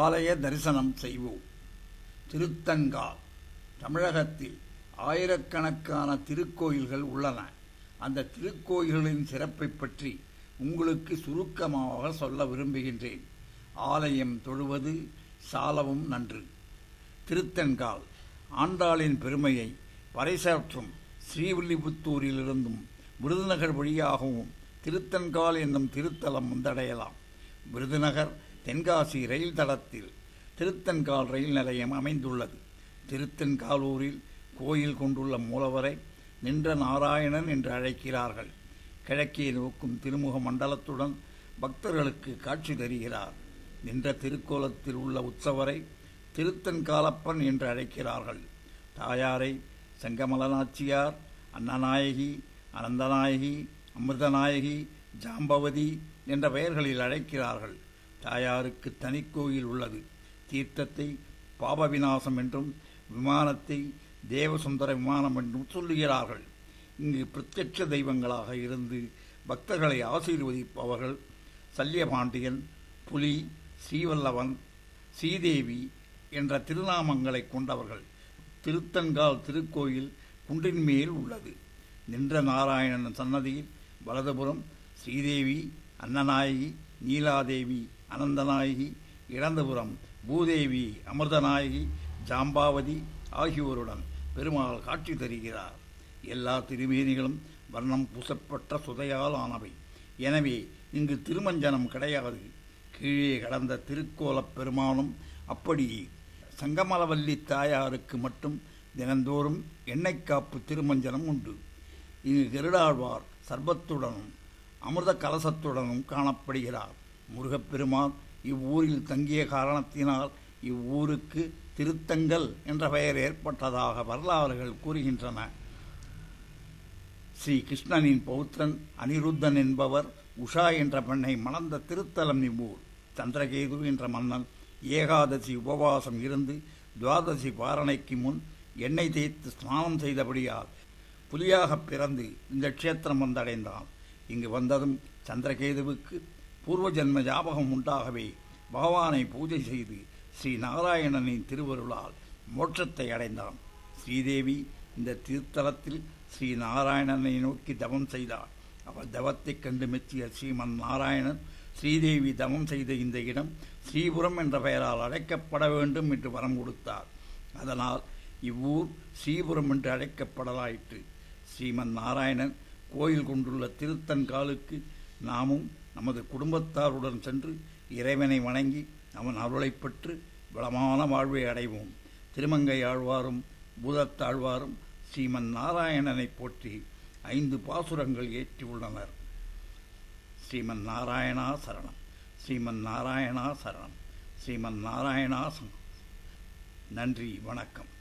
ஆலய தரிசனம் செய்வோம். திருத்தங்கால் தமிழகத்தில் ஆயிரக்கணக்கான திருக்கோயில்கள் உள்ளன. அந்த திருக்கோயில்களின் சிறப்பை பற்றி உங்களுக்கு சுருக்கமாக சொல்ல விரும்புகின்றேன். ஆலயம் தொழுவது சாலவும் நன்று. திருத்தன்கால் ஆண்டாளின் பெருமையை பறைசாற்றும் ஸ்ரீவில்லிபுத்தூரிலிருந்தும் விருதுநகர் வழியாகவும் திருத்தன்கால் என்னும் திருத்தலம் வந்தடையலாம். விருதுநகர் தென்காசி ரயில் தடத்தில் திருத்தன்கால் ரயில் நிலையம் அமைந்துள்ளது. திருத்தன்காலூரில் கோயில் கொண்டுள்ள மூலவரை நின்ற நாராயணன் என்று அழைக்கிறார்கள். கிழக்கே நோக்கும் திருமுக மண்டலத்துடன் பக்தர்களுக்கு காட்சி தருகிறார். நின்ற திருக்கோலத்தில் உள்ள உற்சவரை திருத்தன்காலப்பன் என்று அழைக்கிறார்கள். தாயாரை செங்கமலநாச்சியார் அன்னநாயகி அனந்தநாயகி அமிர்தநாயகி ஜாம்பவதி என்ற பெயர்களில் அழைக்கிறார்கள். தாயாருக்கு தனிக்கோயில் உள்ளது. தீர்த்தத்தை பாப விநாசம் என்றும் விமானத்தை தேவசுந்தர விமானம் என்றும் சொல்லுகிறார்கள். இங்கு பிரத்யட்ச தெய்வங்களாக இருந்து பக்தர்களை ஆசீர்வதிப்பவர்கள் சல்யபாண்டியன் புலி ஸ்ரீவல்லவன் ஸ்ரீதேவி என்ற திருநாமங்களை கொண்டவர்கள். திருத்தன்கால் திருக்கோயில் குன்றின் மேல் உள்ளது. நின்ற நாராயணன் சன்னதியில் வலதுபுறம் ஸ்ரீதேவி அன்னநாயகி நீலாதேவி அனந்தநாயகி இடதுபுறம் பூதேவி அமிர்தநாயகி ஜாம்பாவதி ஆகியோருடன் பெருமாள் காட்சி தருகிறார். எல்லா திருமேனிகளும் வர்ணம் பூசப்பட்ட சுதையால் ஆனவை. எனவே இங்கு திருமஞ்சனம் கிடையாது. கீழே கடந்த திருக்கோலப் பெருமானும் அப்படியே சங்கமலவல்லி தாயாருக்கு மட்டும் தினந்தோறும் எண்ணெய் காப்பு திருமஞ்சனம் உண்டு. இங்கு கருடாழ்வார் சர்பத்துடனும் அமிர்த கலசத்துடனும் காணப்படுகிறார். முருகப்பெருமான் இவ்வூரில் தங்கிய காரணத்தினால் இவ்வூருக்கு திருத்தங்கள் என்ற பெயர் ஏற்பட்டதாக வரலாறுகள் கூறுகின்றன. ஸ்ரீ கிருஷ்ணனின் பௌத்திரன் அனிருத்தன் என்பவர் உஷா என்ற பெண்ணை மணந்த திருத்தலம் இவ்வூர் சந்திரகேது என்ற மன்னன் ஏகாதசி உபவாசம் இருந்து துவாதசி பாரணைக்கு முன் எண்ணெய் தேய்த்து ஸ்நானம் செய்தபடியால் புலியாக பிறந்து இந்த க்ஷேத்திரம் வந்தடைந்தான். இங்கு வந்ததும் சந்திரகேதுவுக்கு பூர்வ ஜென்ம ஞாபகம் உண்டாகவே பகவானை பூஜை செய்து ஸ்ரீ நாராயணனின் திருவருளால் மோட்சத்தை அடைந்தான். ஸ்ரீதேவி இந்த திருத்தலத்தில் ஸ்ரீ நாராயணனை நோக்கி தவம் செய்தார் அவர் தவத்தைக் கண்டு மெச்சிய ஸ்ரீமன் நாராயணன் ஸ்ரீதேவி தவம் செய்த இந்த இடம் ஸ்ரீபுரம் என்ற பெயரால் அழைக்கப்பட வேண்டும் என்று வரம் கொடுத்தார். அதனால் இவ்வூர் ஸ்ரீபுரம் என்று அழைக்கப்படலாயிற்று. ஸ்ரீமன் நாராயணன் கோயில் கொண்டுள்ள திருத்தன்காலுக்கு நாமும் நமது குடும்பத்தாருடன் சென்று இறைவனை வணங்கி அவன் அருளைப் பெற்று வளமான வாழ்வை அடைவோம். திருமங்கை ஆழ்வாரும் பூதத்தாழ்வாரும் ஸ்ரீமன் நாராயணனை போற்றி ஐந்து பாசுரங்கள் ஏற்றியுள்ளனர் ஸ்ரீமன் நாராயணா சரணம். ஸ்ரீமன் நாராயணா சரணம். ஸ்ரீமன் நாராயணா நன்றி வணக்கம்.